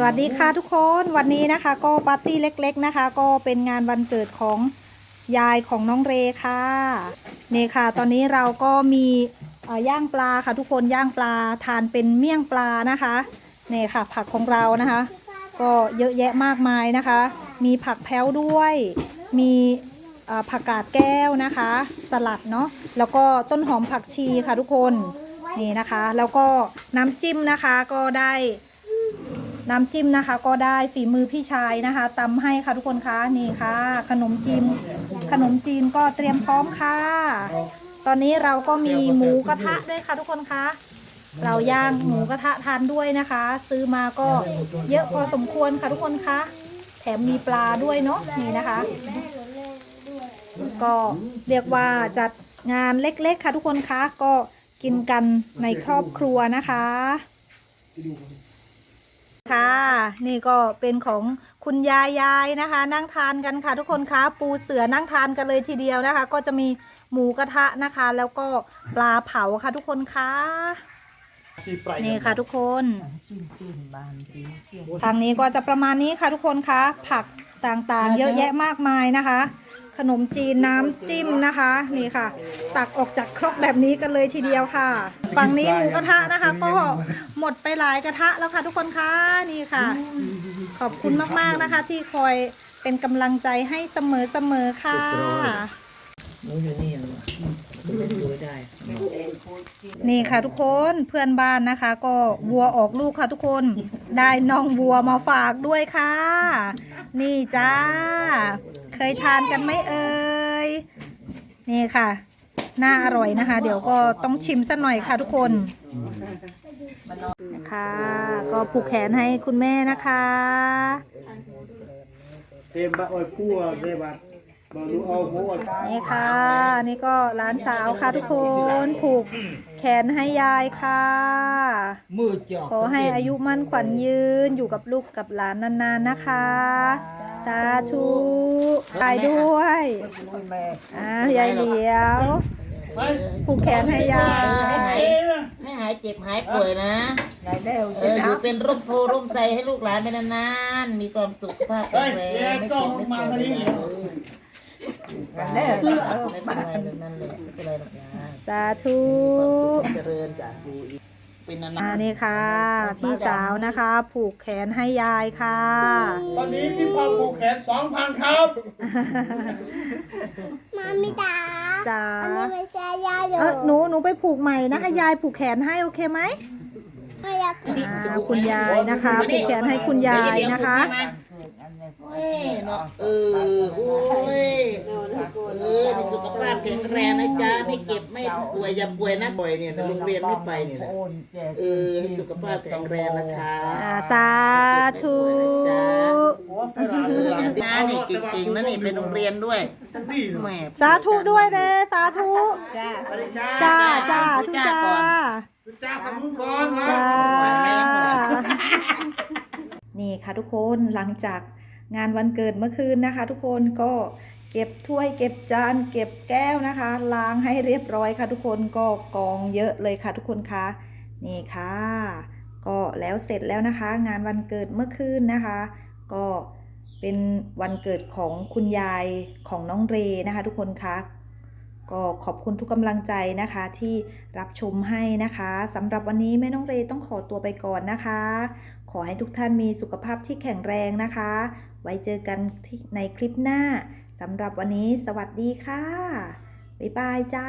สวัสดีค่ะทุกคนวันนี้นะคะก็ปาร์ตี้เล็ก ๆนะคะ ก็เป็นงานวันเกิดของยายของน้องเรค่ะนี่ค่ะ ตอนนี้เราก็มีย่างปลาค่ะ ทุกคนย่างปลาทานเป็นเมี่ยงปลานะคะนี่ค่ะ ผักของเรานะคะ ก็เยอะแยะมากมายนะคะ มีผักแพ้วด้วย มีผักกาดแก้วนะคะ สลัดเนาะแล้วก็ต้นหอมผักชีค่ะทุกคนนี่นะคะ แล้วก็น้ำจิ้มนะคะก็ได้ น้ำจิ้มนะคะ ก็ได้ฝีมือพี่ชายนะคะตำให้ค่ะทุกคนคะนี่ค่ะ ขนมจีน ขนมจีนก็เตรียมพร้อมค่ะ ตอนนี้เราก็มีหมูกระทะด้วยค่ะทุกคนคะเราย่างหมูกระทะทานด้วยนะคะ ซื้อมาก็เยอะพอสมควรค่ะทุกคนคะแถมมีปลาด้วยเนาะนี่นะคะ ก็เรียกว่าจัดงานเล็กๆค่ะทุกคนคะก็กินกันในครอบครัวนะคะ ค่ะ นี่ก็เป็นของคุณยายยายนะคะ นั่งทานกันค่ะ ทุกคนคะปูเสือนั่งทานกันเลยทีเดียวนะคะ ก็จะมีหมูกระทะนะคะ แล้วก็ปลาเผาค่ะ ทุกคนคะนี่ค่ะทุกคนทางนี้ก็จะประมาณนี้ค่ะทุกคนคะผักต่างๆ เยอะแยะมากมายนะคะ ขนมจีนน้ำจิ้มนะคะ นี่ค่ะ ตักออกจากครกแบบนี้กันเลยทีเดียวค่ะ ฝั่งนี้หมูกระทะนะคะ ก็ หมดไปหลายกระทะแล้วค่ะทุกคนคะนี่ค่ะ ขอบคุณมากๆนะคะ ที่คอยเป็นกำลังใจให้เสมอๆค่ะนูอยู่นี่เหรอคุณไม่ดูได้ นี่ค่ะทุกคนเพื่อนบ้านนะคะ ก็วัวออกลูกค่ะทุกคน ได้น้องวัวมาฝากด้วยค่ะ นี่จ้า เคยทานกันไหมเอ่ยนี่ค่ะ น่าอร่อยนะคะ เดี๋ยวก็ต้องชิมสักหน่อยค่ะทุกคน นะคะก็ผูกแขนให้คุณแม่นะคะเต็มบะอ้ยพั่วเต็มบะบะรู้เอาหัวนี่ค่ะนี่ก็หลานสาวค่ะทุกคนผูกแขนให้ยายค่ะขอให้อายุมั่นขวัญยืนอยู่กับลูกกับหลานนานๆนะคะสาธุตายด้วยอ่ายายเหลียวผูกแขนให้ยาย เจ็บหายป่วยนะเอออยู่เป็นร่มโพร่มใจให้ลูกหลานไปนานๆมีความสุขภาพแข็เฮ้ยงแรงแยกไม่กล้อเจ็งบไม่มาป่วยทางนี้เอเนี่ยอไม่เป็นไรนั่นแหละไม่เป็นไรหรอกนะสาธุเจริญจากดูอีก เป็นนานอ่านี่ค่ะ พี่สาวนะคะ ผูกแขนให้ยายค่ะ ตอนนี้พี่พอผูกแขนสองพันครับ มามิตาจ้าอันนี้ไม่ใช่ยาโยเออหนูหนูไปผูกใหม่นะให้ยายผูกแขนให้โอเคไหมไม่อยากกินอ่าคุณยายนะคะ ผูกแขนให้คุณยายนะคะ เฮ้ยเนาะเออโอ้ยเออมีสุขภาพแข็งแรงนะจ๊ะไม่เก็บ ไม่ป่วยอย่าป่วยนะบ่อยเนี่ยโรงเรียนไม่ไปเนี่ยนะเออให้สุขภาพแข็งแรงนะคะอ่าสาธุน้านี่เก่งๆนะนี่เป็นโรงเรียนด้วยแหมสาธุด้วยเด้สาธุจ้าจ้าทุกจ้าจ้าขอบคุณก่อนคจ้ารับนี่ค่ะทุกคนหลังจากงานวันเกิดเมื่อคืนนะคะ ทุกคนก็ เก็บถ้วยเก็บจานเก็บแก้วนะคะ ล้างให้เรียบร้อยค่ะทุกคนก็กองเยอะเลยค่ะทุกคนคะนี่ค่ะ ก็แล้วเสร็จแล้วนะคะ งานวันเกิดเมื่อคืนนะคะ ก็เป็นวันเกิดของคุณยายของน้องเรนะคะ ทุกคนคะก็ขอบคุณทุกกำลังใจนะคะที่รับชมให้นะคะสำหรับวันนี้แม่น้องเรต้องขอตัวไปก่อนนะคะ ขอให้ทุกท่านมีสุขภาพที่แข็งแรงนะคะ ไว้เจอกันในคลิปหน้า สำหรับวันนี้สวัสดีค่ะ บ๊ายบายจ้า